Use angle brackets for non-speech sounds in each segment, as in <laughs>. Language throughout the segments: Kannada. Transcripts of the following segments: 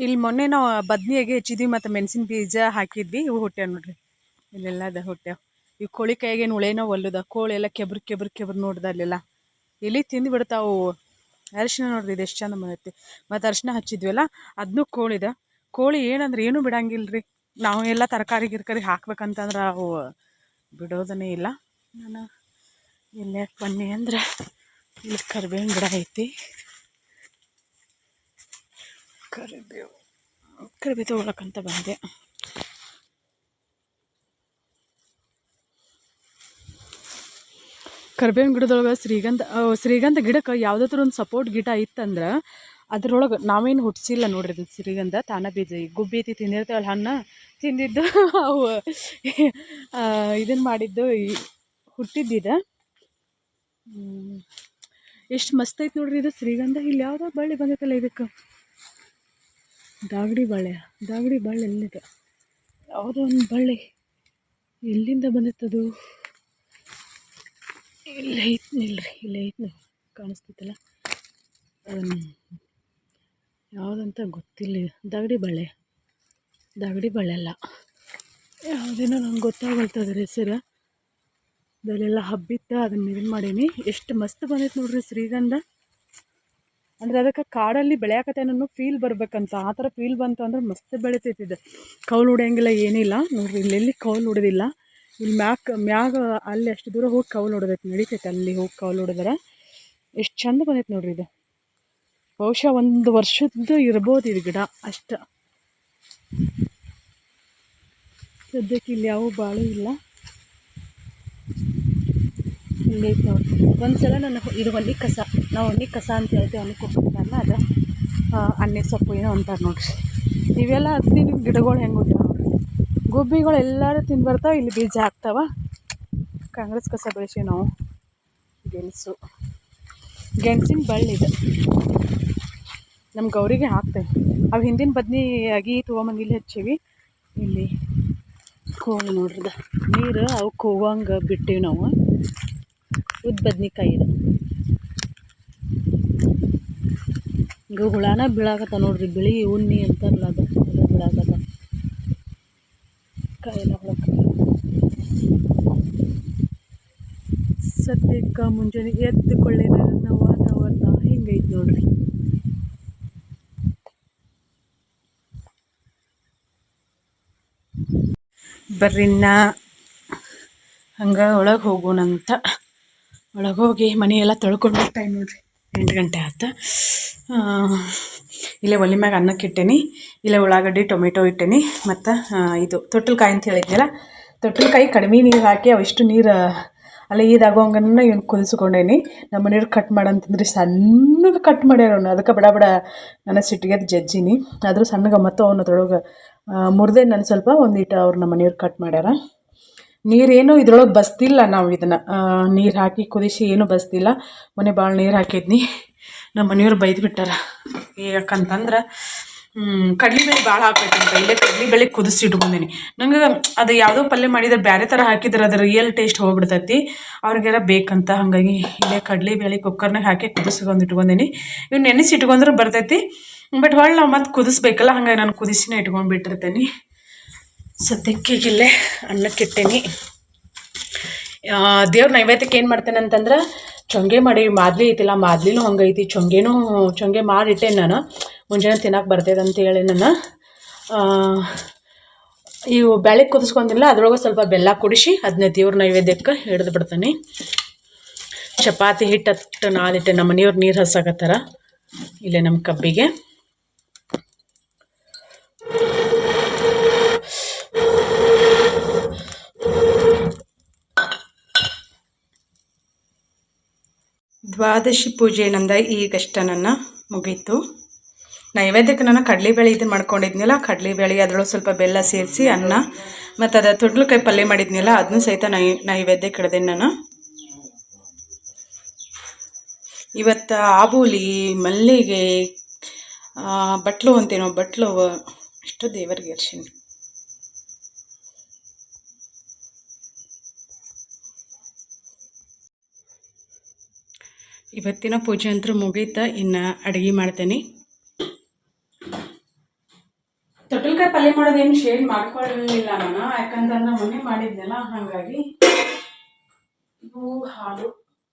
ಇಲ್ಲಿ ಮೊನ್ನೆ ನಾವು ಬದ್ನಿಯಾಗೆ ಹೆಚ್ಚಿದ್ವಿ ಮತ್ತು ಮೆಣಸಿನ ಬೀಜ ಹಾಕಿದ್ವಿ, ಇವು ಹುಟ್ಟ್ಯಾವ ನೋಡ್ರಿ. ಇಲ್ಲೆಲ್ಲ ಅದ ಹುಟ್ಟ್ಯಾವ ಈ ಕೋಳಿ ಕೈಗೇನು ಉಳೇನೋ ಒಲ್ಲುದ ಕೋಳಿ ಎಲ್ಲ ಕೆಬ್ರು ಕೆಬ್ರು ಕೆಬ್ರು ನೋಡ್ದ ಅಲ್ಲೆಲ್ಲ. ಎಲ್ಲಿ ತಿಂದು ಬಿಡ್ತಾವು ಅರಿಶಿನ ನೋಡ್ರಿ ಇದು ಎಷ್ಟು ಚಂದ ಬಂದೈತಿ. ಮತ್ತು ಅರಿಶಿನ ಹಚ್ಚಿದ್ವಲ್ಲ ಅದನ್ನೂ ಕೋಳಿದ. ಕೋಳಿ ಏನಂದ್ರೆ ಏನೂ ಬಿಡಂಗಿಲ್ಲ ರೀ ನಾವು ಎಲ್ಲ ತರಕಾರಿ ಗಿರ್ಕರಿ ಹಾಕ್ಬೇಕಂತಂದ್ರೆ ಅವು ಬಿಡೋದನ್ನೇ ಇಲ್ಲ. ನಾನು ಇಲ್ಲಿ ಬನ್ನಿ ಅಂದ್ರೆ ಇಲ್ಲಿ ಕರ್ಬೇವಿನ ಗಿಡ ಐತಿ. ಕರಿಬೇವು ಕರಿಬೇವು ತೊಗೊಳಕ್ಕಂತ ಬಂದೆ. ಕರಿಬೇವಿನ ಗಿಡದೊಳಗೆ ಶ್ರೀಗಂಧ ಶ್ರೀಗಂಧ ಗಿಡಕ್ಕೆ ಯಾವುದಾದ್ರೂ ಒಂದು ಸಪೋರ್ಟ್ ಗಿಡ ಇತ್ತಂದ್ರೆ ಅದ್ರೊಳಗೆ ನಾವೇನು ಹುಟ್ಟಿಸಿಲ್ಲ ನೋಡ್ರಿ ಶ್ರೀಗಂಧ, ತಾನ ಬೀಜ. ಗುಬ್ಬಿ ಐತಿ ತಿಂದಿರ್ತೇವಲ್ಲ ಹಣ್ಣು, ತಿಂದಿದ್ದು ಅವು ಇದನ್ನು ಮಾಡಿದ್ದು ಹುಟ್ಟಿದ್ದಿದೆ ಎಷ್ಟು ಮಸ್ತ್ ಐತೆ ನೋಡ್ರಿ ಇದು ಶ್ರೀಗಂಧ. ಇಲ್ಲಿ ಯಾವುದೋ ಬಳ್ಳಿ ಬಂದೈತಲ್ಲ ಇದಕ್ಕೆ. ದಾಗಡಿ ಬಾಳೆ ದಾಗಡಿ ಬಾಳೆ ಎಲ್ಲಿದೆ? ಯಾವುದೋ ಒಂದು ಬಳ್ಳಿ ಎಲ್ಲಿಂದ ಬಂದಿತ್ತದು? ಇಲ್ಲ ಐತ್ ನಿಲ್ರಿ ಇಲ್ಲ ಐತಿ ಕಾಣಿಸ್ತೈತಲ್ಲ ಯಾವುದಂತ ಗೊತ್ತಿಲ್ಲ. ದಾಗಡಿ ಬಳೆ ದಾಗಡಿ ಬಳೆ ಅಲ್ಲ. ಯಾವುದೇನೋ ನಂಗೆ ಗೊತ್ತಾಗಲ್ತದ್ರ ಹೆಸರು? ಅದಲ್ಲೆಲ್ಲ ಹಬ್ಬಿತ್ತ ಅದನ್ನ ಇದನ್ನು ಮಾಡೀನಿ. ಎಷ್ಟು ಮಸ್ತ್ ಬಂದೈತೆ ನೋಡ್ರಿ ಶ್ರೀಗಂಧ. ಅಂದ್ರೆ ಅದಕ್ಕೆ ಕಾಡಲ್ಲಿ ಬೆಳೆಯಕತ್ತೇನೋ ಫೀಲ್ ಬರ್ಬೇಕಂತ, ಆ ಥರ ಫೀಲ್ ಬಂತು ಅಂದ್ರೆ ಮಸ್ತ್ ಬೆಳಿತೈತಿ ಇದು. ಕೌಲು ಹೊಡೆಯಂಗಿಲ್ಲ ಏನಿಲ್ಲ. ನೋಡ್ರಿ ಇಲ್ಲೆಲ್ಲಿ ಕೌಲು ಹೊಡೆದಿಲ್ಲ ಇಲ್ಲಿ ಮ್ಯಾಕ್, ಮ್ಯಾಗ ಅಲ್ಲಿ ಅಷ್ಟು ದೂರ ಹೋಗಿ ಕೌಲು ಹೊಡೆದೈತೆ ನಡೀತೈತೆ ಅಲ್ಲಿ ಹೋಗಿ ಕೌಲು ಹೊಡೆದ್ರೆ ಎಷ್ಟು ಚಂದ ಬಂದೈತೆ ನೋಡ್ರಿ ಇದು. ಬಹುಶಃ ಒಂದು ವರ್ಷದ್ದು ಇರ್ಬೋದು ಇದು ಗಿಡ, ಅಷ್ಟ. ಸದ್ಯಕ್ಕೆ ಇಲ್ಲಿ ಯಾವ ಬಾಳು ಇಲ್ಲ. ಇಲ್ಲೈತೆ ನೋಡಿ ಒಂದ್ಸಲ ನನ್ನ ಇದು ಹೊನ್ನಿ ಕಸ. ನಾವು ಹೊನ್ನಿ ಕಸ ಅಂತ ಹೇಳ್ತೇವೆ ಹೊನ್ನಿ ಕೊಟ್ಟಿರ್ತಾರಲ್ಲ ಅದು. ಅನ್ನೆ ಸೊಪ್ಪು ಏನೋ ಅಂತಾರೆ ನೋಡಿರಿ. ಇವೆಲ್ಲ ಹತ್ತಿ ಗಿಡಗಳು ಹೆಂಗೆ ಹುಟ್ಟಾವ ನೋಡಿರಿ ಗುಬ್ಬಿಗಳು ಎಲ್ಲರೂ ತಿಂದು ಬರ್ತಾವೆ, ಇಲ್ಲಿ ಬೀಜ ಹಾಕ್ತಾವ. ಕಾಂಗ್ರೆಸ್ ಕಸ ಬೆಳೆಸೀವಿ ನಾವು. ಗೆಣಸು. ಗೆಣಸಿನ ಬಳ್ಳಿ ಇದು. ನಮ್ಮ ಗೌರಿಗೆ ಹಾಕ್ತೇವೆ. ಅವು ಹಿಂದಿನ ಬದ್ನಿ ಆಗಿ ತೊಗೊಂಬಂದು ಇಲ್ಲಿ ಹಚ್ಚೀವಿ. ಇಲ್ಲಿ ಕೋಲ್ ನೋಡ್ರಿ ಇದು. ನೀರು ಅವು ಕೋವಂಗೆ ಬಿಟ್ಟೀವಿ ನಾವು. ಉದ್ದ ಬದ್ನಿಕಾಯಿ ಇದೆ. ಹಿಂಗೆ ಹುಳಾನ ಬೀಳಾಕತ್ತ ನೋಡ್ರಿ, ಬಿಳಿ ಉಣ್ಣಿ ಅಂತಾರಲ್ಲ ಅದು ಅದು ಬೀಳಾಕತ್ತ. ಕಾಯಿಲೆ ಹುಳಕ್ಕೆ ಸದ್ಯಕ್ಕೆ ಮುಂಜಾನೆ ಎದ್ದುಕೊಳ್ಳೆ ನನ್ನ ವಾತಾವರಣ ಹಿಂಗೈತೆ ನೋಡ್ರಿ. ಬರ್ರಿನ್ನ ಹಂಗೆ ಒಳಗೆ ಹೋಗೋಣಂತ. ಒಳಗೆ ಹೋಗಿ ಮನೆಯೆಲ್ಲ ತೊಳ್ಕೊಂಡು ಟೈಮ್ ನೋಡ್ರಿ. ಎಂಟು ಗಂಟೆ ಆತ ಇಲ್ಲೇ ಒಲೆ ಮ್ಯಾಗ ಅನ್ನಕ್ಕೆ ಇಟ್ಟೇನಿ, ಇಲ್ಲೇ ಉಳ್ಳಾಗಡ್ಡಿ, ಟೊಮೆಟೊ ಇಟ್ಟೇನಿ, ಮತ್ತು ಇದು ತೊಟ್ಟಲ್ಕಾಯಿ ಅಂತ ಹೇಳಿದ್ನಲ್ಲ, ತೊಟ್ಟಲ್ಕಾಯಿ ಕಡಿಮೆ ನೀರು ಹಾಕಿ ಅವಿಷ್ಟು ನೀರು ಅಲ್ಲ ಈದಾಗೋಂಗನ್ನ ಇವ್ನು ಕುದಿಸ್ಕೊಂಡೇನಿ. ನಮ್ಮ ಮನೆಯವ್ರು ಕಟ್ ಮಾಡಂತಂದ್ರೆ ಸಣ್ಣಗೆ ಕಟ್ ಮಾಡ್ಯಾರ ಅವ್ನು. ಅದಕ್ಕೆ ಬಡ ಬಡ ನನ್ನ ಸಿಟ್ಟಿಗೆ ಜಜ್ಜಿನಿ. ಆದರೂ ಸಣ್ಣಗೆ ಮತ್ತು ಅವನು ತೊಳಗೆ ಮುರಿದೆ ನಾನು ಸ್ವಲ್ಪ ಒಂದಿಟ್ಟು ಅವ್ರು ನಮ್ಮ ಮನೆಯವ್ರು ಕಟ್ ಮಾಡ್ಯಾರ. ನೀರೇನು ಇದ್ರೊಳಗೆ ಬಸ್ತಿಲ್ಲ ನಾವು ಇದನ್ನು. ನೀರು ಹಾಕಿ ಕುದಿಸಿ ಏನು ಬಸ್ತಿಲ್ಲ. ಮೊನ್ನೆ ಭಾಳ ನೀರು ಹಾಕಿದ್ನಿ. ನಮ್ಮ ಮನೆಯವ್ರು ಬೈದು ಬಿಟ್ಟಾರ. ಯಾಕಂತಂದ್ರೆ ಕಡ್ಲೆಬೇಳೆ ಭಾಳ ಅಂತ. ಇಲ್ಲೇ ಕಡ್ಲೆಬೇಳೆ ಕುದಿಸಿ ಇಟ್ಕೊಂಡಿನಿ. ನಂಗೆ ಅದು ಯಾವುದೋ ಪಲ್ಯ ಮಾಡಿದ್ರೆ ಬೇರೆ ಥರ ಹಾಕಿದ್ರೆ. ಅದು ರಿಯಲ್ ಟೇಸ್ಟ್ ಹೋಗ್ಬಿಡ್ತೈತಿ. ಅವ್ರಿಗೆಲ್ಲ ಬೇಕಂತ ಹಾಗಾಗಿ ಇಲ್ಲೇ ಕಡ್ಲೆಬೇಳೆ ಕುಕ್ಕರ್ನಾಗ ಹಾಕಿ ಕುದಿಸ್ಕೊಂಡು ಇಟ್ಕೊಂಡಿನಿ. ಇವ್ನು ನೆನೆಸಿ ಇಟ್ಕೊಂಡ್ರೆ ಬರ್ತೈತಿ. ಬಟ್ ಹೊಳ್ಳಿ ನಾವು ಮತ್ತೆ ಕುದಿಸ್ಬೇಕಲ್ಲ, ಹಂಗಾಗಿ ನಾನು ಕುದಿಸಿನೇ ಇಟ್ಕೊಂಡು ಬಿಟ್ಟಿರ್ತೇನೆ. ಸದ್ಯಕ್ಕೆ ಇಲ್ಲೇ ಅನ್ನಕ್ಕೆ ಇಟ್ಟೇನಿ. ದೇವ್ರ ನೈವೇದ್ಯಕ್ಕೆ ಏನು ಮಾಡ್ತೇನೆ ಅಂತಂದ್ರೆ ಚೊಂಗೆ ಮಾಡಿ, ಮಾದ್ಲಿ ಐತಿಲ್ಲ, ಮಾದ್ಲಿನೂ ಹಂಗೈತಿ ಚೊಂಗೆನೂ, ಚೊಂಗೆ ಮಾಡಿಟ್ಟೇನೆ ನಾನು. ಮುಂಜಾನೆ ತಿನ್ನಕ್ಕೆ ಬರ್ತೈತೆ ಅಂತೇಳಿ ನಾನು. ಇವು ಬೆಳೆ ಕುದಿಸ್ಕೊಂಡಿಲ್ಲ, ಅದ್ರೊಳಗೆ ಸ್ವಲ್ಪ ಬೆಲ್ಲ ಕುಡಿಸಿ ಅದನ್ನ ದೇವ್ರ ನೈವೇದ್ಯಕ್ಕೆ ಹಿಡಿದು ಬಿಡ್ತೇನೆ. ಚಪಾತಿ ಹಿಟ್ಟು ಹತ್ತು ನಾಲಿಟ್ಟೆ ನಮ್ಮ ಮನೆಯವ್ರು ನೀರು ಹಸಾಕತ್ತಾರ ಇಲ್ಲೇ ನಮ್ಮ ಕಬ್ಬಿಗೆ. ದ್ವಾದಶಿ ಪೂಜೆ ನಂದ ಈಗಷ್ಟ ನನ್ನ ಮುಗೀತು. ನೈವೇದ್ಯಕ್ಕೆ ನಾನು ಕಡಲೆಬೇಳೆ ಇದನ್ನು ಮಾಡ್ಕೊಂಡಿದ್ನಲ್ಲ ಕಡಲೆಬೇಳೆ ಅದರೊಳಗೆ ಸ್ವಲ್ಪ ಬೆಲ್ಲ ಸೇರಿಸಿ ಅನ್ನ, ಮತ್ತು ಅದು ತೊಡ್ಲುಕಾಯಿ ಪಲ್ಯ ಮಾಡಿದ್ನಲ್ಲ ಅದನ್ನೂ ಸಹಿತ ನೈ ನೈವೇದ್ಯಕ್ಕೆ ಕಡ್ದೇನೆ ನಾನು. ಇವತ್ತು ಆಬೂಲಿ, ಮಲ್ಲಿಗೆ ಬಟ್ಲು ಅಂತೇನೋ ಬಟ್ಲು ಅಷ್ಟು ದೇವರಿಗೆ ಎರ್ಸೀನಿ ಇವತ್ತಿನ ಪೂಜೆ ಅಂತೂ ಮುಗೀತ, ಇನ್ನು ಅಡುಗೆ ಮಾಡ್ತೇನೆ. ಪಲ್ಯ ಮಾಡೋದೇನು ಶೇರ್ ಮಾಡ್ಕೊಳ್ಳಲಿಲ್ಲ ನಾನು. ಯಾಕಂತಂದ್ರೆ ಮೊನ್ನೆ ಮಾಡಿದ್ನಲ್ಲ, ಹಾಗಾಗಿ ಇದು ಹಾಲು,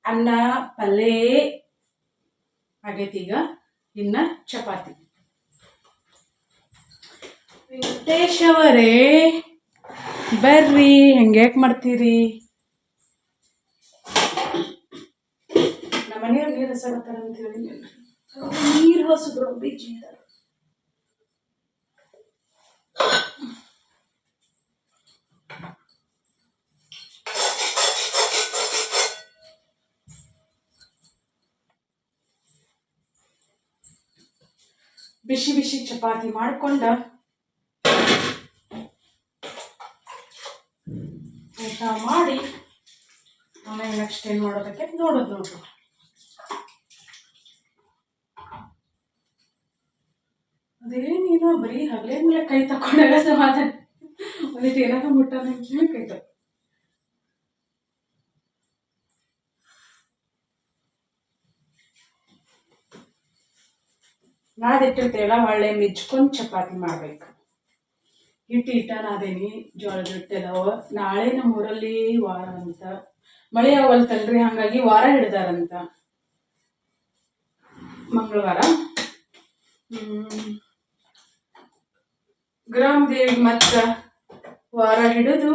ಅನ್ನ, ಪಲ್ಯ ಆಗೈತಿ ಈಗ. ಇನ್ನ ಚಪಾತಿ. ವೆಂಕಟೇಶ್ ಅವರೇ, ಬರ್ರಿ, ಹೆಂಗ್ಯಾಕ್ ಮಾಡ್ತೀರಿ ನಮ್ಮ ನೀರು ಅಂತ ಹೇಳಿ ನೀರು ಹಸಿದ್ರು ಬೀಜಿ ಬಿಸಿ ಬಿಸಿ ಚಪಾತಿ ಮಾಡ್ಕೊಂಡ. ಊಟ ಮಾಡಿ ಆಮೇಲೆ ನೆಕ್ಸ್ಟ್ ಏನು ಮಾಡೋದಕ್ಕೆ ನೋಡೋದು ನೋಡ್ರಿ ಅದೇನೇನೋ ಬರೀ ಹಗಲೇ ಮೇಲೆ ಕೈ ತಕೊಂಡಾಗ ಸಮಾಧಾನ. ಒಂದಿಟ್ಟು ಏನಾದ್ರು ಮುಟ್ಟ ಕೈ ತೊ ನಾದಿಟ್ಟಿರ್ತೇವಲ್ಲ ಒಳ್ಳೆ ಮಿಜ್ಕೊಂಡು ಚಪಾತಿ ಮಾಡ್ಬೇಕು. ಹಿಟ್ಟು ಹಿಟ್ಟ ನಾದೇನಿ ಜೋಳದ ಹಿಟ್ಟೆಲ್ಲವ ನಾಳೆ ನಮ್ಮ ಊರಲ್ಲಿ ವಾರ ಅಂತ. ಮಳೆ ಅವಲ್ತಲ್ರಿ ಹಂಗಾಗಿ ವಾರ ಹಿಡ್ದಾರಂತ. ಮಂಗಳವಾರ. ಹ್ಮ್. ಗ್ರಾಮ ದೇವಿ ಮತ್ತ ವಾರ ಹಿಡಿದು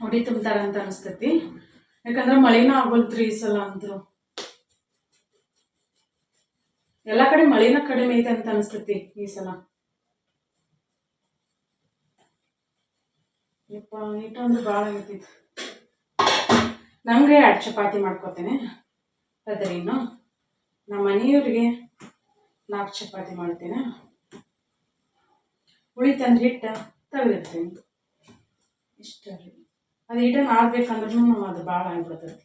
ಹೊಡಿ ತುಂಬ್ತಾರಂತ ಅನಿಸ್ತೈತಿ. ಯಾಕಂದ್ರೆ ಮಳೆನೂ ಆಗೋಲ್ತ್ರಿ ಈ ಸಲ ಅಂದ್ರು ಎಲ್ಲ ಕಡೆ ಮಳೆನ ಕಡಿಮೆ ಐತೆ ಅಂತ ಅನಿಸ್ತೈತಿ ಈ ಸಲ. ಯಪ್ಪ ಇಟ್ಟೊಂದು ಭಾಳ ಆಗೈತಿ. ನಮಗೆ ಎರಡು ಚಪಾತಿ ಮಾಡ್ಕೋತೇನೆ. ಅದ್ರಿ ಇನ್ನು ನಮ್ಮ ಮನೆಯವ್ರಿಗೆ ನಾಲ್ಕು ಚಪಾತಿ ಮಾಡ್ತೇನೆ? ಉಳಿತಂದ್ರೆ ಹಿಟ್ಟು ತೆಗೆದಿರ್ತೀನಿ ಇಷ್ಟ ರೀ. ಅದು ಹಿಟ್ಟನ್ನು ಆಡ್ಬೇಕಂದ್ರೂ ಅದು ಭಾಳ ಆಗ್ಬಿಡ್ತೈತಿ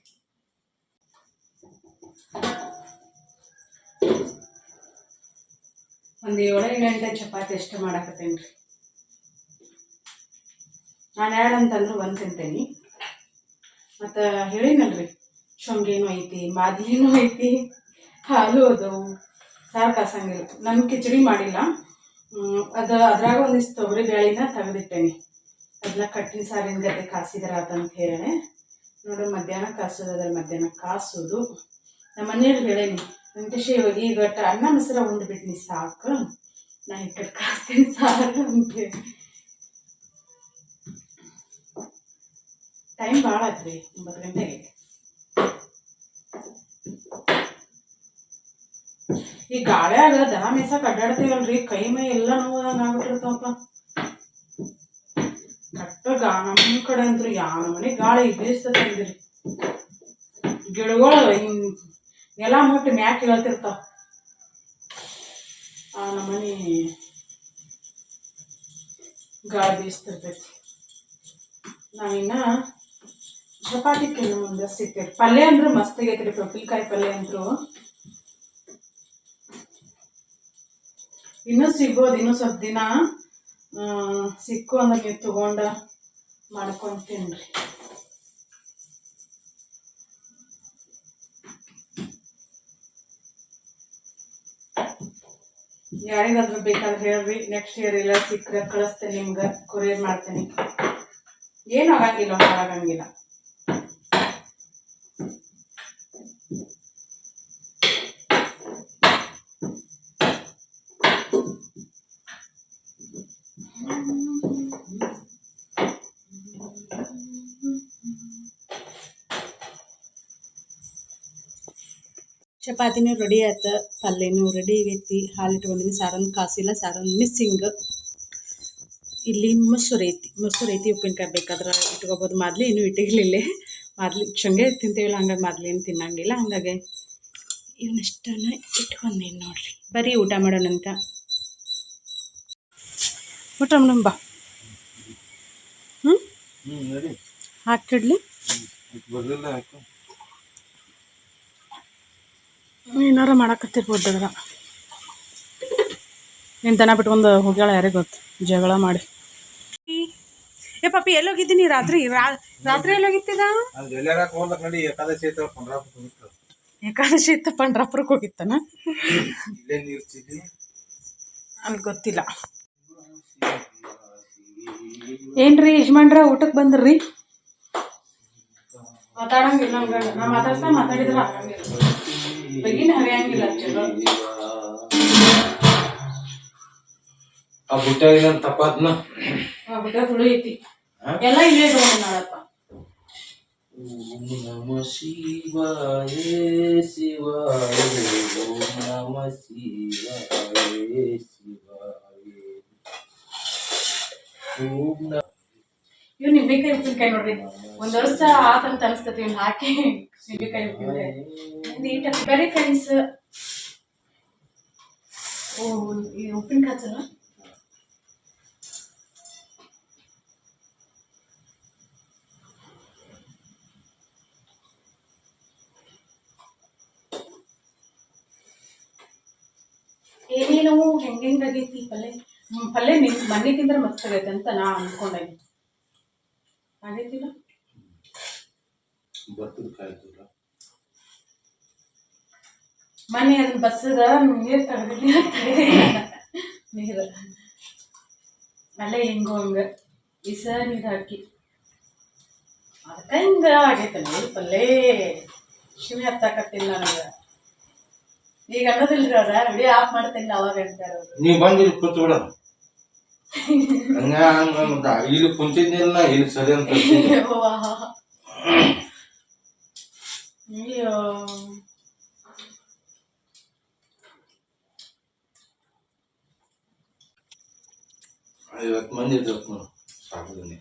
ಒಂದು ಏಳೈದು ಗಂಟೆ ಚಪಾತಿ ಎಷ್ಟು ಮಾಡಾಕತ್ತೇನೆ ರೀ. ನಾನು ಎರಡು ಅಂತಂದ್ರೆ ಒಂದು ತಿಂತೇನೆ. ಮತ್ತು ಹೇಳಿನಲ್ರಿ, ಶೊಂಗೇನು ಐತಿ, ಮಾದಲಿನೂ ಐತಿ, ಹಾಲು ಅದಾವು. ಸಾರು ಕಾಸಂಗಿಲ್ಲ. ನಾನು ಕಿಚಡಿ ಮಾಡಿಲ್ಲ. ಅದು ಅದ್ರಾಗ ಒಂದಿಷ್ಟು ತೊಗರಿ ಬೇಳೆನ ತೆಗೆದಿಟ್ಟೇನಿ. ಅದನ್ನ ಕಟ್ಟಿನ ಸಾರಿನ ಗದ್ದೆ ಕಾಸಿದ್ರ ಅದಂತ ಹೇಳಿ ನೋಡಿ, ಮಧ್ಯಾಹ್ನ ಕಾಸೋದು, ಅದ್ರ ಮಧ್ಯಾಹ್ನ ಕಾಸೋದು. ನಮ್ಮ ಮನೆಯವ್ರಿಗೆ ಹೇಳೇನಿ, ವೆಂಕಟೇಶ, ಇವಾಗ ಈಗ ಅನ್ನ ಮೊಸರ ಉಂಡ್ಬಿಟ್ನಿ ಸಾಕು. ನಾ ಈ ಕಡೆ ಕಾಸ್ತೀನಿ ಸಾಕು <laughs> ಅಂತ ಟೈಮ್ ಭಾಳ ಆತ್ರಿ, ಒಂಬತ್ತು ಗಂಟೆಗೆ. ಈ ಗಾಳ್ಯಾಗ ದನ ಮೇಸಕ್ ಅಡ್ಡಾಡ್ತೀವಲ್ರಿ ಕೈ ಮೈ ಎಲ್ಲ ನೋವಾದಂಗ ಆಗ್ಬಿಟ್ಟಿರ್ತಾವಪ್ಪ. ಕಟ್ಟ ಗಾ ನಮ್ಮ ಕಡೆ ಅಂತೂ ಯಾವ ಮನೆ ಗಾಳಿ ಬೀಸ್ತಂದ್ರಿ ಗಿಡಗಳು ಹಿಂಗ್ ನೆಲ ಮುಟ್ಟಿ ಮ್ಯಾಕ್ ಹೇಳ್ತಿರ್ತಾವ. ಆ ನಮ್ಮನೆ ಗಾಳಿ ಬೀಸ್ತಿರ್ತೈತಿ ನಾವಿನ್ನ ಚಪಾತಿ ತಿನ್ನೋ ಮುಂದೆ ಸಿಗ್ತೈತಿ ಪಲ್ಯ ಅಂದ್ರೆ ಮಸ್ತ್ ಆಗೈತ್ರಿ ಪಪ್ಪಿಕಾಯಿ ಪಲ್ಯ ಅಂದ್ರು. ಇನ್ನೂ ಸಿಗ್ಬೋದು, ಇನ್ನೂ ಸ್ವಲ್ಪ ದಿನ ಸಿಕ್ಕು ಅಂದ್ರೆ ನೀವು ತಗೊಂಡ ಮಾಡ್ಕೊಂಡು ಯಾರಿಗಾದ್ರೂ ಬೇಕಾದ್ರೆ ಹೇಳ್ರಿ ನೆಕ್ಸ್ಟ್ ಇಯರ್ ಎಲ್ಲ ಸಿಕ್ಕರೆ ಕಳಿಸ್ತೇನೆ ನಿಮ್ಗೆ ಕೊರಿಯರ್ ಮಾಡ್ತೇನೆ. ಏನು ಆಗಂಗಿಲ್ಲ ಹಾಳಾಗಂಗಿಲ್ಲ ಚಪಾತಿನೂ ರೆಡಿ ಆಯ್ತು, ಪಲ್ಯನೂ ರೆಡಿ ಆಗೈತಿ. ಹಾಲು ಇಟ್ಕೊಂಡಿನಿ ಸಾರೊಂದು ಕಾಸಿಲ್ಲ ಸಾರೊಂದು ಮಿಸ್ಸಿಂಗ್ ಇಲ್ಲಿ ಮೊಸರು ಐತಿ ಮೊಸರು ಐತಿ, ಉಪ್ಪಿನಕಾಯಿ ಬೇಕಾದ್ರೆ ಇಟ್ಕೋಬೋದು. ಮಾದ್ಲಿ ಇನ್ನೂ ಇಟ್ಟಿರಲಿಲ್ಲ. ಮಾದ್ಲಿ ಶಂಗೆ ತಿಂತೇವಲ್ಲ ಹಂಗಾಗಿ ಮಾದ್ಲಿ ಏನು ತಿನ್ನಂಗಿಲ್ಲ. ಹಂಗಾಗಿ ಇವನ್ನಷ್ಟನ್ನ ಇಟ್ಕೊಂಡೀನಿ ನೋಡಿರಿ. ಬರೀ ಊಟ ಮಾಡೋಣಂತ. ಊಟ ಮೇಡಮ್ ಬಾ. ಹ್ಞೂ ಹಾಕಿಡ್ಲಿ ಏನಾರ ಮಾಡಕತ್ತಿರ್ಬೋದು ಅದ್ರ ನೀನು ದನ ಬಿಟ್ಕೊಂಡು ಹೋಗ್ಯಾಳ ಯಾರಿಗೆ ಗೊತ್ತು? ಜಗಳ ಮಾಡಿ. ಏ ಪಾಪಿ ಎಲ್ಲೋಗಿದ್ದೀನಿ ರಾತ್ರಿ? ರಾತ್ರಿ ಎಲ್ಲೋಗಿತ್ತಿದ ಅಲ್ಲಿ ಏಕಾದಶಿ ಇತ್ತು ಪಂಡ್ರಾಪುರಕ್ಕೆ ಹೋಗಿತ್ತಾನ? ನನ್ಗೆ ಗೊತ್ತಿಲ್ಲ. ಏನ್ರಿ ಯಜಮಾನ್ರ ಊಟಕ್ಕೆ ಬಂದ್ರಿ? ಮಾತಾಡಂಗಿಲ್ಲ ನಾ ಮಾತಾಡ್ತಾ ಮಾತಾಡಿದ್ರ ಬಗಿನ ಹರಿಯಂಗಿಲ್ಲ ಚಲೋ. ಆ ಬುಟ್ಟಾಗಿನ ತಪ್ಪಾದ್ನ ಬಿಟ್ಟ ಹುಳಿ ಐತಿ. ಎಲ್ಲ ಇಲ್ಲೇ ಇಟ್ಕೊಂಡು ನಾಳಪ್ಪ ಓಂ ನಮ ಶಿವಾಯ ಶಿವಾಯ ಓಂ ನಮ ಶಿವಾಯ ಶಿವಾಯ. ಓಂ ನಮ ಇವ್ ನಿಂಬೆಕಾಯಿ ಉಪ್ಪಿನಕಾಯಿ ನೋಡ್ರಿ. ಒಂದ್ ವರ್ಷ ಆತಂತ ಅನ್ಸ್ತತಿ ಇವ್ನ ಹಾಕಿ ನಿಂಬೆಕಾಯಿ ಉಪ್ಪಿನಕಾಯಿ. ಬರೀ ಫ್ರೆಂಡ್ಸ್ ಓ ಉಪ್ಪಿನಕಾಯಿ ಚಲೋ ಏನೇನು ಹೆಂಗ್ ಹೆಂಗ್ ಆಗೈತಿ ಪಲ್ಯ ಪಲ್ಲೆ ನಿನ್ ಮನೆ ತಿಂದ್ರೆ ಮಸ್ತಾಗೈತೆ ಅಂತ ನಾ ಅನ್ಕೊಂಡೆ ಆಗೈತಿಲ್ಲ? ಮನೆ ಅದನ್ನ ಬಸ್ಸದ ನೀರು ತಗದಿಲ್ಲ ನೀರು. ಅಲ್ಲೇ ಹಿಂಗೋ ಹಂಗ. ಬಿಸ ನೀರು ಹಾಕಿ. ಅದಕ್ಕೆ ಹಿಂಗ ಆಗೈತೆ ನೀರು ಪಲ್ಯ. ಶಿವಿ ಹತ್ತಾಕತ್ತಿಲ್ಲ ನನಗೆ ಈಗ ಅನ್ನೋದಿಲ್ರಿ ಅವ್ರ ವಿಡಿಯೋ ಆಫ್ ಮಾಡ್ತಿಲ್ಲ ಅವಾಗ ಹೇಳ್ತಾರ ನೀವು ನೀವ್ ಬಂದ್ ಇಲ್ಲಿ ಕೂತ್ ಬಿಡ ಹಂಗ ಹಂಗ ಮತ್ತ ಇಲ್ಲಿ ಕುಂತಿದ್ನಿಲ್ಲ ಇಲ್ಲಿ ಸರಿ ಅಂತ. <laughs> ಅಯ್ಯೋ. ಐವತ್ತು ಮಂದಿ ಇರ್ಬೇಕು ನೋಡು ಸಾಕುದನೆ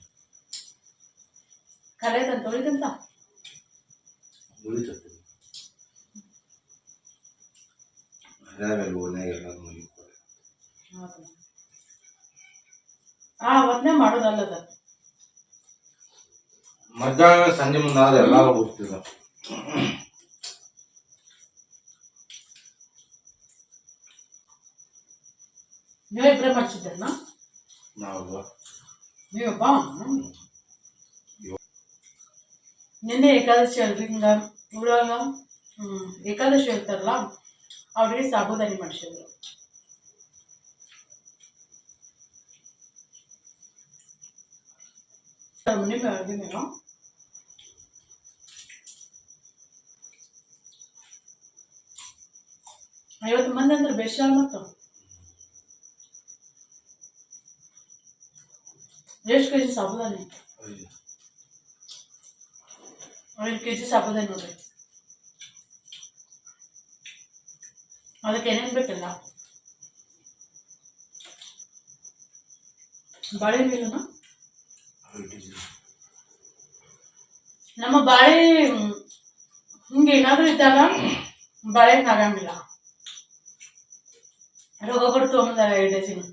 ಕರೆಯದಂತ ಉಳಿದಂತ? ಉಳಿತದೆ. ಅದಾವೆಲ್ಲ ಓನ್ಯಾಗ ಎಲ್ಲ ಮುಗಿತಾರೆ ಆ ಮಾಡೋದಲ್ಲದ. ಮಧ್ಯಾಹ್ನ ಸಂಜೆ ಮುಂದೆ ಆದ್ರೆ ಎಲ್ಲ ಹೋಗ್ತಿದ್ದ ನೀವೇ ಇಬ್ಬರೇ ನಾವು ನೀವಪ್ಪ ನಿನ್ನೆ ಏಕಾದಶಿ ಅಲ್ರಿ ಹಿಂಗ? ಊರಾಗ ಹ್ಮ್ ಏಕಾದಶಿ ಹೇಳ್ತಾರಲ್ಲ ಅವ್ರಿಗೆ ಸಾಬುದಾನಿ ಮಾಡಿಸಿದ್ರು. ನಿಮ್ಮ ಅರ್ದಿನೇನೋ ಐವತ್ತು ಮಂದಿ ಅಂದ್ರೆ ಬೇಷ ಮತ್ತು ಎಷ್ಟು ಕೆ ಜಿ ಸಾಬುದಾನಿ ಐದು ಕೆ ಜಿ ಸಾಬುದಾನಿ ನೋಡ್ರಿ ಅದಕ್ಕೆ ಏನೇನು ಬೇಕಿಲ್ಲ ಬಾಳೆಹಣ್ಣಿಲ್ಲನ ನಮ್ಮ ಬಾಳೆ ಹಿಂಗೆ ಏನಾದರೂ ಇದ್ದಾಗ ಬಾಳೆ ಆಗಂಗಿಲ್ಲ ರೋಗ ಕೊಡ್ತು ಎರಡು ಡಜನ್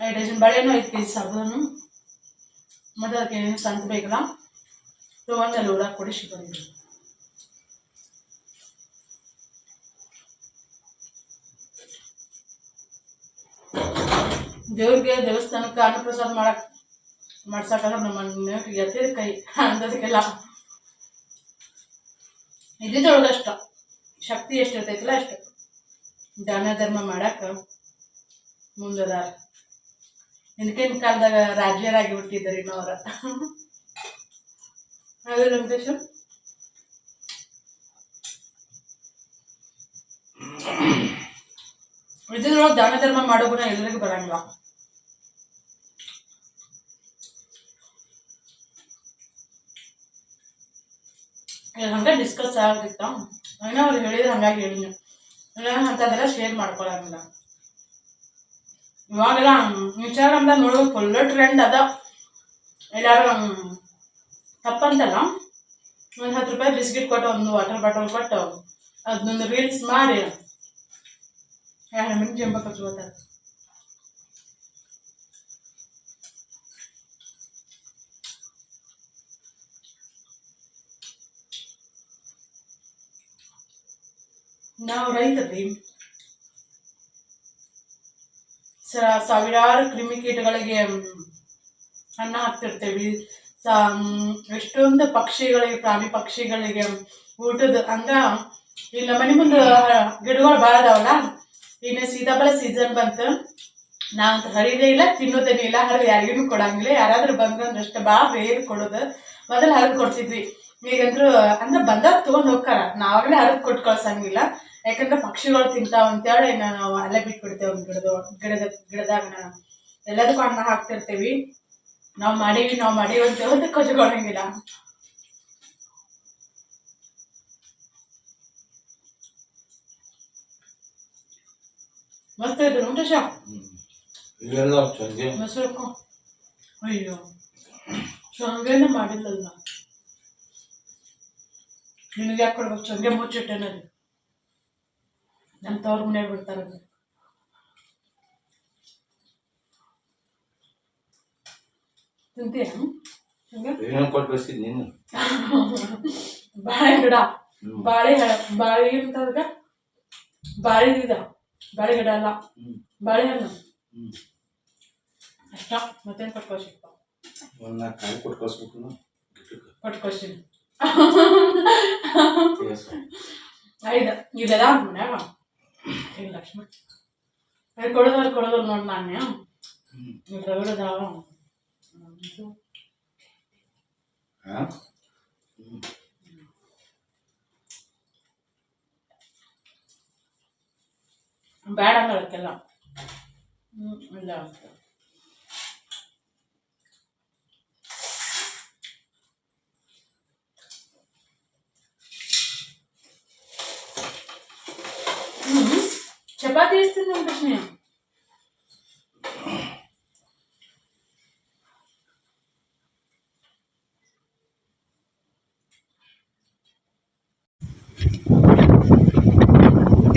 ಐದು ಡಜನ್ ಬಾಳೆಹಣ್ಣು ಐದು ಕೆ ಜಿ ಸಾಬೂನು. ಮತ್ತು ಅದಕ್ಕೆ ಏನೇನು ಸಂತ ಬೇಕಲ್ಲ ತೊಗೊಂಡು ಅಲ್ಲಿ ಕೊಡಿ ಕೊಡಿಸಿ ಬಂದಿದ್ವಿ ದೇವ್ರಿಗೆ ದೇವಸ್ಥಾನಕ್ಕೆ ಅನ್ನಪ್ರಸಾದ ಮಾಡಕ್ ಮಾಡ್ಸಕ್ಕಂದ್ರೆ ನಮ್ಮ ಮನೆಯವ್ರಿಗೆ ಎತ್ತಿದ ಕೈ ಅಂದದಕ್ಕೆಲ್ಲ ಇದ್ದಿದ್ದೊಳಗೆ ಅಷ್ಟ. ಶಕ್ತಿ ಎಷ್ಟು ಇರ್ತೈತಿಲ್ಲ ಅಷ್ಟು. ದಾನ ಧರ್ಮ ಮಾಡಕ್ಕೆ ಮುಂದದಾರ. ಹಿಂದಿನ ಕಾಲದಾಗ ರಾಜ್ಯರಾಗಿ ಬಿಟ್ಟಿದ್ದಾರೆ ಇನ್ನೋರ ಅದೇ ವೆಂಕಟೇಶ್ ಇದ್ರೊಳಗೆ ದಾನ ಧರ್ಮ ಮಾಡೋ ಗುಣ ಎಲ್ಲರಿಗೂ ಬರಂಗಿಲ್ಲ. ಹಂಗ ಡಿಸ್ಕಸ್ ಆಗಿತ್ತ ಏನೋ ಅವ್ರು ಹೇಳಿದ್ರೆ ಹಂಗಾಗಿ ಹೇಳಿದ್ನು ಇಲ್ಲ ಅಂತದೆಲ್ಲ ಶೇರ್ ಮಾಡ್ಕೊಳಂಗಿಲ್ಲ. ಇವಾಗೆಲ್ಲ ಇನ್ಸ್ಟಾಗ್ರಾಮ್ದಾಗ ನೋಡೋದು ಫುಲ್ ಟ್ರೆಂಡ್ ಅದ. ಎಲ್ಲಾರು ತಪ್ಪಂತಲ್ಲ. ಒಂದು ಹತ್ತು ರೂಪಾಯಿ ಬಿಸ್ಕಿಟ್ ಕೊಟ್ಟು, ಒಂದು ವಾಟರ್ ಬಾಟಲ್ ಕೊಟ್ಟು ಅದನ್ನೊಂದು ರೀಲ್ಸ್ ಮಾಡಿ. ಎರಡು ಮಿನಿಟ್ ಜಂಬ ಕಚ್ಕೋತಾರೆ ನಾವು ರೈತರಿ ಸ- ಸಾವಿರಾರು ಕ್ರಿಮಿಕೀಟಗಳಿಗೆ ಅನ್ನ ಹಾಕ್ತಿರ್ತೇವೆ. ಸಾ ಎಷ್ಟೊಂದು ಪಕ್ಷಿಗಳಿಗೆ, ಪ್ರಾಣಿ ಪಕ್ಷಿಗಳಿಗೆ ಊಟದ ಅಂದ್ರ ಇಲ್ಲಿ ಮನೆ ಮುಂದೆ ಗಿಡಗಳು ಭಾಳ ಅದಾವಲ್ಲ? ಇನ್ನು ಸೀತಾಫಲ ಸೀಸನ್ ಬಂತು. ನಾವು ಹರಿದೇ ಇಲ್ಲ ತಿನ್ನೋದೇನೂ ಇಲ್ಲ. ಹರಿದು ಯಾರಿಗೂ ಕೊಡಂಗಿಲ್ಲ. ಯಾರಾದ್ರೂ ಬಂದ್ರಂದ್ರೆ ಅಷ್ಟೇ. ಭಾಳ ರೇರ್ ಕೊಡೋದು. ಮೊದಲು ಹರಿದು ಕೊಡ್ತಿದ್ವಿ. ಈಗಂದ್ರೂ, ಅಂದ್ರೆ ಬಂದಾಗ ತೊಗೊಂಡು ಹೋಗ್ತಾರ. ನಾವಾಗಲೇ ಹರಿದು ಕೊಟ್ಟು ಕಳ್ಸಂಗಿಲ್ಲ ಯಾಕಂದ್ರೆ ಪಕ್ಷಿಗಳು ತಿಂತಾವ ಅಂತೇಳಿ ನಾವು ಅಲ್ಲೇ ಬಿಟ್ಬಿಡ್ತೇವೆ ಗಿಡದ ಗಿಡದ, ಗಿಡದಾಗ ಎಲ್ಲದಕ್ಕೂ ಅನ್ನ ಹಾಕ್ತಿರ್ತೀವಿ. ನಾವು ಮಾಡೀವಿ ನಾವು ಮಾಡೀವಿ ಅಂತ ಹೇಳಿದ್ರೆ ಕೊಚ್ಕೊಳಂಗಿಲ್ಲ ಮಸ್ತ್ ಇದ್ರು ಉಂಟ ಶಾ ಇವೆಲ್ಲ ಮೊಸರು ಅಯ್ಯೋ ಶೊಂಗೆನ ಮಾಡಿಲ್ಲಲ್ಲ ನಿನಗೆ ಯಾಕೆ ಕೊಡ್ಬೇಕು? ಶೊಂಗೆ ಮುಚ್ಚಿಟ್ಟೇನಲ್ಲಿ ನಮ್ಮ ತವ್ರ ಮನೆಯಾಗ ಬಿಡ್ತಾರೆ ತಿಂತೀಯ? ಶೊಂಗೆ ಕೊಟ್ಟು ಕಳಿಸಿದ್ ನೀನು ಬಾಳೆ ಗಿಡ. ಬಾಳೆ ಬಾಳೆ ಅಂತಂದ್ರೆ ಬಾಳೆ ಗಿಡ ಬಾಳೆ ಗಿಡ ಅಲ್ಲ. ಬಾಳೆಹಣ್ಣು. ಅಷ್ಟ. ಮತ್ತೇನು ಪಟ್ಕೋಶಿಪ್ಪ ಒಂದ್ ನಾಲ್ಕು ಕಾಯಿ ಕೊಟ್ಟು ಕಳಿಸ್ಬೇಕು ನಾವು ಪಟ್ಕೋಶಿನಿ ಎಸ್. ಐದು ಇದೆಲ್ಲ ಮನ್ಯಾಗ? ಇಲ್ಲ ಲಕ್ಷ್ಮಿ ಅದು ಕೊಡೋದವ್ರು ಕೊಡೋದಲ್ಲ ನೋಡಿ ನಾನು. ಹಾ? ಬೇಡ ಅನ್ನೋದಕ್ಕೆಲ್ಲ ಹ್ಞೂ ಇಲ್ಲ ಅಂತ ಹ್ಞೂ ಚಪಾತಿ ಎಷ್ಟು ನಮ್ಮ ಪ್ರಶ್ನೆ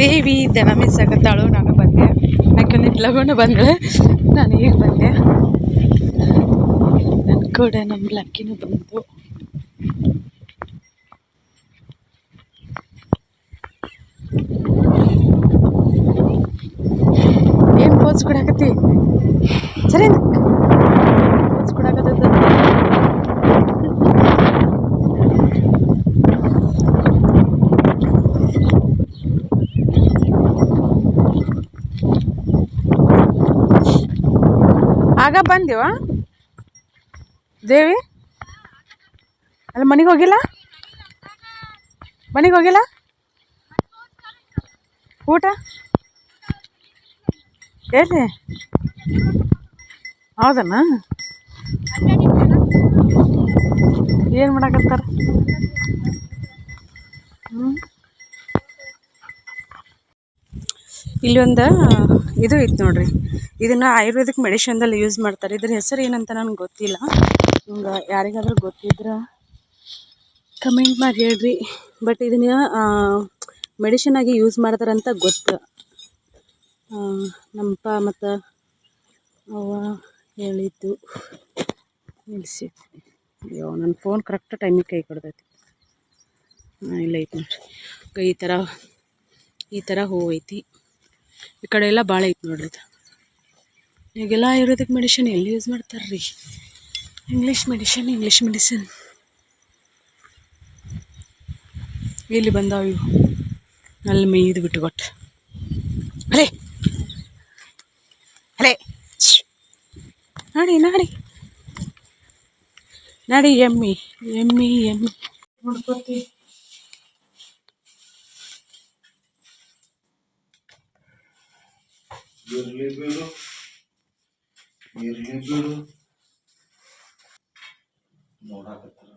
ದೇವಿ ದನ ಮಿಸ್ಸಾಕತ್ತಾಳು ನಾನು ಬಂದೆ. ಯಾಕಂದ್ರೆ ಲಗೋಣ ಬಂದಳೆ? ನಾನು ಈಗ ಬಂದೆ. ನನ್ನ ಕೂಡ ನಮ್ಮ ಲಕ್ಕಿನೂ ಬಂತು. ಏನು ಪೋಸ್ ಕೊಡಾಕತ್ತಿ? ಸರಿ ಪೋಸ್ ಕೊಡಾಕತ್ತ ಆಗ ಬಂದೆವ? ದೇವಿ? ಅಲ್ಲಿ ಮನೆಗೆ ಹೋಗಿಲ್ಲ? ಮನೆಗೆ ಹೋಗಿಲ್ಲ? ಊಟ? ಎಲ್ಲಿ? ಹೌದಣ್ಣ ಏನು ಮಾಡಕತ್ತಾರ? ಹ್ಞೂ ಇಲ್ಲೊಂದು ಇದು ಇತ್ತು ನೋಡ್ರಿ. ಇದನ್ನು ಆಯುರ್ವೇದಿಕ್ ಮೆಡಿಷನ್ದಲ್ಲಿ ಯೂಸ್ ಮಾಡ್ತಾರೆ. ಇದ್ರ ಹೆಸರು ಏನಂತ ನನಗೆ ಗೊತ್ತಿಲ್ಲ. ಹಿಂಗ ಯಾರಿಗಾದ್ರೂ ಗೊತ್ತಿದ್ರೆ ಕಮೆಂಟ್ ಮಾಡಿ ಹೇಳ್ರಿ. ಬಟ್ ಇದನ್ನ ಮೆಡಿಷನ್ ಆಗಿ ಯೂಸ್ ಮಾಡ್ತಾರಂತ ಗೊತ್ತು. ನಮ್ಮಪ್ಪ ಮತ್ತು ಅವ ಹೇಳಿದ್ದು ನಿಲ್ಲಿಸಿ ಅಯ್ಯೋ ನನ್ನ ಫೋನ್ ಕರೆಕ್ಟ್ ಟೈಮಿಗೆ ಕೈ ಕೊಡ್ತೈತಿ. ಹಾಂ, ಇಲ್ಲ ಐತಿ ನೋಡ್ರಿ. ಈ ಥರ ಈ ಥರ ಹೂವು ಐತಿ. ಈ ಕಡೆ ಎಲ್ಲ ಭಾಳ ಐತೆ ನೋಡ್ರಿ ಇದು. ಈಗೆಲ್ಲ ಆಯುರ್ವೇದಿಕ್ ಮೆಡಿಷನ್ ಎಲ್ಲಿ ಯೂಸ್ ಮಾಡ್ತಾರೆ ರೀ ಇಂಗ್ಲೀಷ್ ಮೆಡಿಸಿನ್ ಇಂಗ್ಲೀಷ್ ಮೆಡಿಸಿನ್ ಇಲ್ಲಿ ಬಂದಾವ ಇವು? ಅಲ್ಲಿ ಮೇಯ್ದು ಬಿಟ್ಟು ಕೊಟ್ಟು ಅಲೇ! ಅಲೇ ನಾಡಿ ನಾಡಿ. ನಾಡಿ ಎಮ್ಮಿ ಎಮ್ಮಿ ಎಮ್ಮಿ. ನೋಡ್ಕೊತಿ ಇರ್ಲಿ ಬಿಡು ಇರಲಿ ಬಿಡು ನೋಡಾಕತ್ತಾರ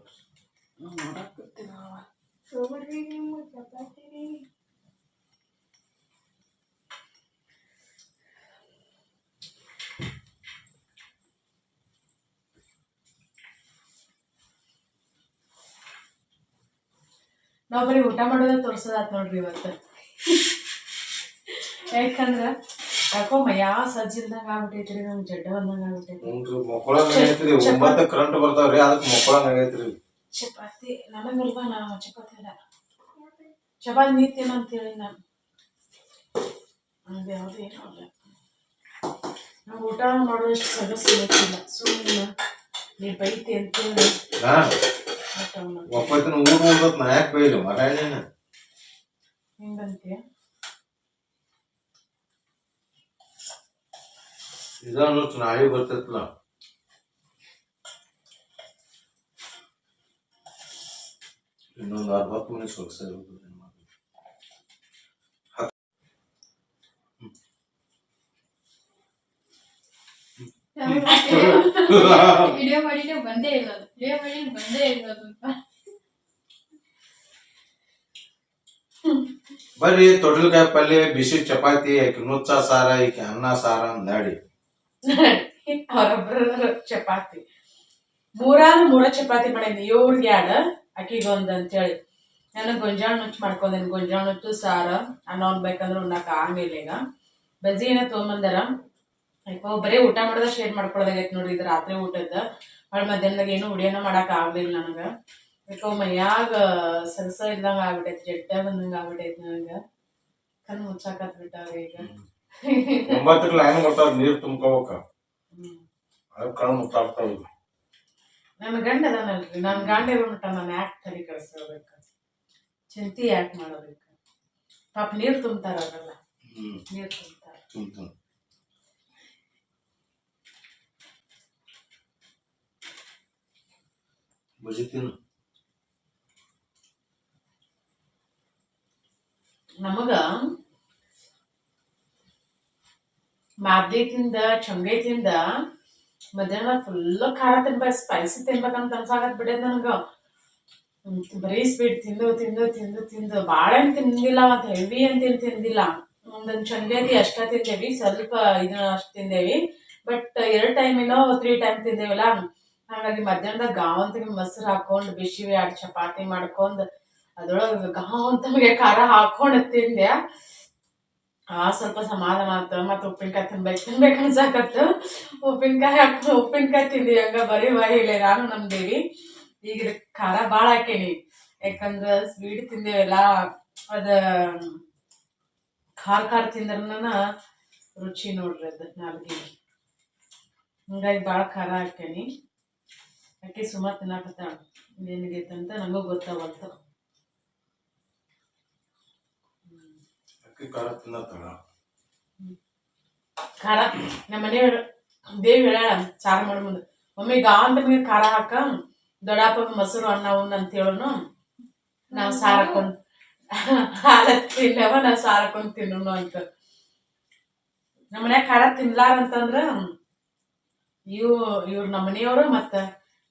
ನಾವು ಬರೀ ಊಟ ಮಾಡೋದ ತೋರ್ಸೋದ ನೋಡ್ರಿ ಇವತ್ತು. <laughs> ಯಾಕಂದ್ರ ಯಾಕೋ ಮಯಾ ಸಜ್ಜಿಲ್ದಂಗ ಆಗ್ಬಿಟ್ಟೈತ್ರಿ ನಮ್ ಜಡ್ಡ ಬಂದಂಗ ಆಗ್ಬಿಟ್ಟೈತಿ ನೋಡ್ರಿ ಮಕ್ಕಳ ಆಗೈತ್ರಿ ಒಂಬತ್ತು ಕರೆಂಟ್ ಬರ್ತಾವ್ರಿ ಅದಕ್ಕೆ ಮಕ್ಕಳ ಆಗೈತ್ರಿ. ಚಪಾತಿ ನನಗಿಲ್ವ ನಾವು ಚಪಾತಿ ಇಲ್ಲ ಚಪಾತಿ ಅಂತ ಹೇಳಿ ನಾನು. ಅದು ಯಾವುದು ಏನೂ ಅಲ್ಲ. ನಾವು ಊಟ ಮಾಡೋಷ್ಟು ಸಮಸ್ಯೆ ಇರಕ್ಕಿಲ್ಲ ಸುಮ್ಮನೆ ನೀ ಬೈತಿ ಅಂತೇಳಿ ಹಾ ಒಪ್ಪತ್ತಿನ ಊರು ಹೋಗೋದು ನಾ ಯಾಕೆ ಬೈಲಿ ಮರಾಯಣ ಹಿಂಗಂತೀಯ ಇದನ್ನು ನಾಳೆ ಬರ್ತೈತಲ್ಲ. ಇನ್ನೊಂದು ಅರವತ್ತು ಮನೆ ಸೊಗಸ ವಿಡಿಯೋ ಮಾಡಿದ್ರೆ ಬಂದೇ ಇಲ್ಲ ವಿಡಿಯೋ ಮಾಡಿ ಬಂದೇ ಇಲ್ಲ ಅಂತ. ಬರ್ರಿ ತೊಡಲ್ಕಾಯಿ ಪಲ್ಯ ಬಿಸಿ ಚಪಾತಿ ಆಕೆ ನುಚ್ಚ ಸಾರ ಈಕೆ ಅನ್ನ ಸಾರ ಅಂದಾಡಿ ಚಪಾತಿ. ಮೂರಾರು ಮೂರ ಚಪಾತಿ ಮಾಡಿದ್ದೆ ಇವ್ರಿಗೆ ಎರಡು ಆಕಿಗೆ ಒಂದು ಅಂತೇಳಿ. ನಾನು ಗೊಂಜಾಳ ನುಚ್ಚು ಮಾಡ್ಕೊಂಡೇನೆ. ಗೊಂಜಾಳ ನುಚ್ಚು, ಸಾರ. ಅನ್ನ ಬೇಕಂದ್ರೆ ಉಣ್ಣಕ್ಕೆ ಆಗಂಗಿಲ್ಲ ಈಗ. ಬಜ್ಜಿ ಏನೋ ತೊಗೊಂಬಂದಾರ. ಯಾಕೋ ಬರೀ ಊಟ ಮಾಡಿದ್ರೆ ಶೇರ್ ಮಾಡ್ಕೊಳ್ಳೋದಾಗೈತೆ ನೋಡಿ ಇದು ರಾತ್ರಿ ಊಟದ ಭಾಳ ಮಧ್ಯಾಹ್ನದಾಗ ಏನು ಉಡಿಯೋನ ಮಾಡಕ್ಕೆ ಆಗ್ಲಿಲ್ಲ ನನಗೆ. ಯಾಕೋ ಮೈಯಾಗ ಸರಸ ಇದ್ದಂಗೆ ಆಗ್ಬಿಟ್ಟೈತಿ ಜಟ್ಟ ಬಂದಂಗೆ ಆಗ್ಬಿಟ್ಟೈತಿ ನನಗೆ. ಕಣ್ಣು ಮುಚ್ಚಾಕತ್ ಬಿಟ್ಟಾವ ಈಗ. ಒಂಬತ್ತಕ್ಕೆ ಲೈನ್ ಬರ್ತಾವ ನೀರ್ ತುಂಬ್ಕೋಬೇಕ. ಅದಕ್ಕೆ ಕಣ್ಣು ಮುತ್ತಾಡ್ತಾವ ಈಗ ನನ್ನ ಗಂಡ ಅದಾನಲ್ರಿ ನನ್ನ ಗಂಡ ಇರೋ ಮಟ್ಟ ನಾನು ಯಾಕೆ ತಲೆ ಕೆಡಿಸ್ಕೋಬೇಕು ಚಿಂತೆ ಯಾಕೆ ಮಾಡಬೇಕು. ಪಾಪ ನೀರು ತುಂಬ್ತಾರ ಅವರೆಲ್ಲ. ನೀರು ತುಂಬ್ತಾರ. ತುಂಬ ತುಂಬ ಬಜಿ ತಿನ್ನು ನಮಗ ಮಾದ್ಲಿ ತಿಂದ ಚಂಗೈ ತಿಂದ ಮಧ್ಯಾಹ್ನ ಫುಲ್ ಖಾರ ತಿನ್ಬೇಕು ಸ್ಪೈಸಿ ತಿನ್ಬೇಕಂತ ಅನ್ಸಾಗತ್ ಬಿಡೈತೆ ನನಗೆ. ಬರೀ ಸ್ವೀಟ್ ತಿಂದು ತಿಂದು ತಿಂದು ತಿಂದು ಭಾಳ ತಿಂದಿಲ್ಲ ಮತ್ತು ಹೆವಿ ಅಂತೇನು ತಿಂದಿಲ್ಲ. ಒಂದೊಂದು ಚಂಗೈತಿ ಅಷ್ಟ ತಿಂದೇವಿ, ಸ್ವಲ್ಪ ಇದು ಅಷ್ಟು ತಿಂದೇವಿ. ಬಟ್ ಎರಡು ಟೈಮ್ ಏನೋ ತ್ರೀ ಟೈಮ್ ತಿಂದೇವಲ್ಲ. ಹಾಗಾಗಿ ಮಧ್ಯಾಹ್ನದಾಗ ಗಾವಂತಿಗೆ ಮೊಸರು ಹಾಕೊಂಡು ಬಿಸಿ ಎರಡು ಚಪಾತಿ ಮಾಡ್ಕೊಂಡು, ಅದ್ರೊಳಗೆ ಗಾವಂತಮಗೆ ಖಾರ ಹಾಕೊಂಡು ತಿಂದೆ. ಆ, ಸ್ವಲ್ಪ ಸಮಾಧಾನ ಆಯ್ತು ಮತ್ತು ಉಪ್ಪಿನಕಾಯಿ ತಿನ್ಬೇಕು ತಿನ್ಬೇಕು ಅನ್ಸಾಕತ್ತು. ಉಪ್ಪಿನಕಾಯಿ ಹಾಕೊಂಡು ಉಪ್ಪಿನಕಾಯಿ ತಿಂದಿ ಹಂಗ ಬರೀ ಬಾಯಿಲೆ ನಾನು ನಮ್ಮ ದೇವಿ. ಈಗ ಇದಕ್ಕೆ ಖಾರ ಭಾಳ ಹಾಕೇನಿ. ಯಾಕಂದ್ರೆ ಸ್ವೀಟ್ ತಿಂದೇವೆಲ್ಲ, ಅದ ಖಾರ ಖಾರ ತಿಂದ್ರನ ರುಚಿ ನೋಡ್ರಿ ಅದು ನಾಲ್ಗೆ. ಹಂಗಾಗಿ ಭಾಳ ಖಾರ ಹಾಕೇನಿ. ಯಾಕೆ ಸುಮಾರು ತಿನ್ನಾಕತ್ತ ಏನಿದೆ ಅಂತ ನನಗೂ ಗೊತ್ತಾಗಲ್ತು ಖಾರ ಖಾರ? ನಮ್ಮ ಮನೆಯವರು ದೇವಿ ಹೇಳ ಚಾರ ಮಾಡೋ ಮುಂದೆ. ಮಮ್ಮಿ ಮೇಲೆ ಖಾರ ಹಾಕ, ದೊಡ್ಡಪ್ಪ ಮೊಸರು, ಅನ್ನ ಉಣ್ಣು <laughs> ಅಂತ ಹೇಳೋನು ನಾವು ಸಾರು ಹಾಲ ತಿನ್ನವ ನಾವು ಸಾರು ಹಾಕೊಂಡು ತಿನ್ನೋನು ಅಂತ. ನಮ್ಮ ಮನ್ಯಾಗ ಖಾರ ತಿನ್ಲಾರ ಅಂತಂದ್ರ, ಇವ್, ಇವ್ರ ನಮ್ಮ ಮನೆಯವರು ಮತ್ತು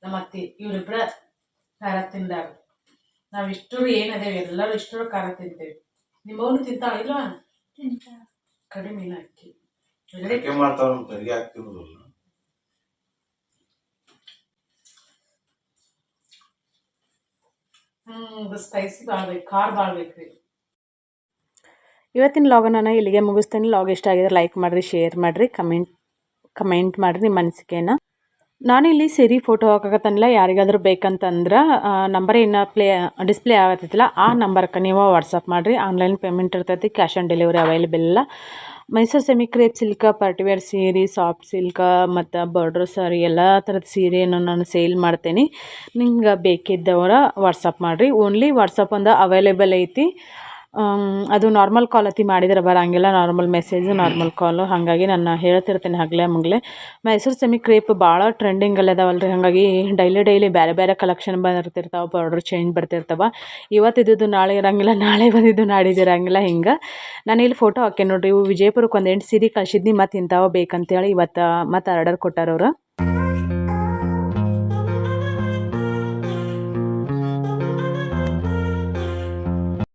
ನಮ್ಮ ಅತ್ತಿ, ಇವ್ರಿಬ್ರ ಖಾರ ತಿಂದಾರ. ನಾವ್ ಇಷ್ಟರು ಏನದೇವಿ ಎಲ್ಲರೂ ಇಷ್ಟರು ಖಾರ ತಿಂತೇವಿ ನಿಮ್ಮವನು ತಿಂತ ಕಡಿಮೆ ಅಕ್ಕಿ. ಅಡಿಕೆ ಮಾಡ್ತಾವ ನಮ್ಮ ತೆರಿಗೆ ಹಾಕ್ತಿರೋದಿಲ್ಲ ಹ್ಮ್ ಸ್ಪೈಸಿ ಭಾಳ ಬೇಕು ಖಾರ ಭಾಳ ಬೇಕು ರೀ ಇವತ್ತಿನ ಲಾಗನ್ನು ನಾನು ಇಲ್ಲಿಗೆ ಮುಗಿಸ್ತೀನಿ. ಲಾಗ್ ಇಷ್ಟ ಆಗಿದ್ರೆ ಲೈಕ್ ಮಾಡಿರಿ ಶೇರ್ ಮಾಡಿರಿ ಕಮೆಂಟ್ ಕಮೆಂಟ್ ಮಾಡಿರಿ ನಿಮ್ಮ ಅನಿಸಿಕೆನ ನಾನಿಲ್ಲಿ ಸೇರಿ ಫೋಟೋ ಹಾಕಕತ್ತನಲ್ಲ ಯಾರಿಗಾದರೂ ಬೇಕಂತಂದ್ರೆ ನಂಬರ್ ಏನು ಪ್ಲೇ ಡಿಸ್ಪ್ಲೇ ಆಗತ್ತೈತಿಲ್ಲ, ಆ ನಂಬರ್ಗೆ ನೀವು ವಾಟ್ಸಪ್ ಮಾಡಿರಿ ಆನ್ಲೈನ್ ಪೇಮೆಂಟ್ ಇರ್ತೈತಿ ಕ್ಯಾಶ್ ಆನ್ ಡೆಲಿವರಿ ಅವೈಲೇಬಲ್ ಇಲ್ಲ. Mysuru semi crepe silk partywear ಸೀರೆ ಸಾಫ್ಟ್ ಸಿಲ್ಕ ಮತ್ತು ಬಾರ್ಡ್ರ್ ಸಾರಿ ಎಲ್ಲ ಥರದ ಸೀರೆಯನ್ನು ನಾನು ಸೇಲ್ ಮಾಡ್ತೇನೆ. ನಿಮ್ಗೆ ಬೇಕಿದ್ದವರ ವಾಟ್ಸಪ್ ಮಾಡಿರಿ. ಓನ್ಲಿ ವಾಟ್ಸಪ್ ಒಂದು ಅವೈಲೇಬಲ್ ಐತಿ. ಅದು ನಾರ್ಮಲ್ ಕಾಲ್ ಅತಿ ಮಾಡಿದ್ರೆ ಬರೋಂಗಿಲ್ಲ ನಾರ್ಮಲ್ ಮೆಸೇಜು ನಾರ್ಮಲ್ ಕಾಲು ಹಾಗಾಗಿ ನಾನು ಹೇಳ್ತಿರ್ತೀನಿ ಹಗಲೇ ಮಗಲೇ. ಮೈಸೂರು ಸೆಮಿ ಕ್ರೇಪ್ ಭಾಳ ಟ್ರೆಂಡಿಂಗಲ್ಲಿ ಅದಾವಲ್ಲ ರೀ ಹಾಗಾಗಿ ಡೈಲಿ ಡೈಲಿ ಬೇರೆ ಬೇರೆ ಕಲೆಕ್ಷನ್ ಬಂದಿರ್ತಿರ್ತಾವೆ ಬಾರ್ಡ್ರ್ ಚೇಂಜ್ ಬರ್ತಿರ್ತಾವೆ. ಇವತ್ತು ಇದ್ದಿದ್ದು ನಾಳೆ ಇರೋಂಗಿಲ್ಲ, ನಾಳೆ ಬಂದಿದ್ದು ನಾಡಿದ್ದು ಇರೋಂಗಿಲ್ಲ, ಹಿಂಗೆ. ನಾನು ಇಲ್ಲಿ ಫೋಟೋ ಹಾಕಿ ನೋಡ್ರಿ, ಇವು ವಿಜಯಪುರಕ್ಕೆ ಒಂದು ಎಂಟು ಸೀರೆ ಕಳ್ಸಿದ್ನಿ ಮತ್ತು ಇಂಥವು ಬೇಕಂತೇಳಿ ಇವತ್ತು ಮತ್ತು ಆರ್ಡರ್ ಕೊಟ್ಟಾರ ಅವ್ರು.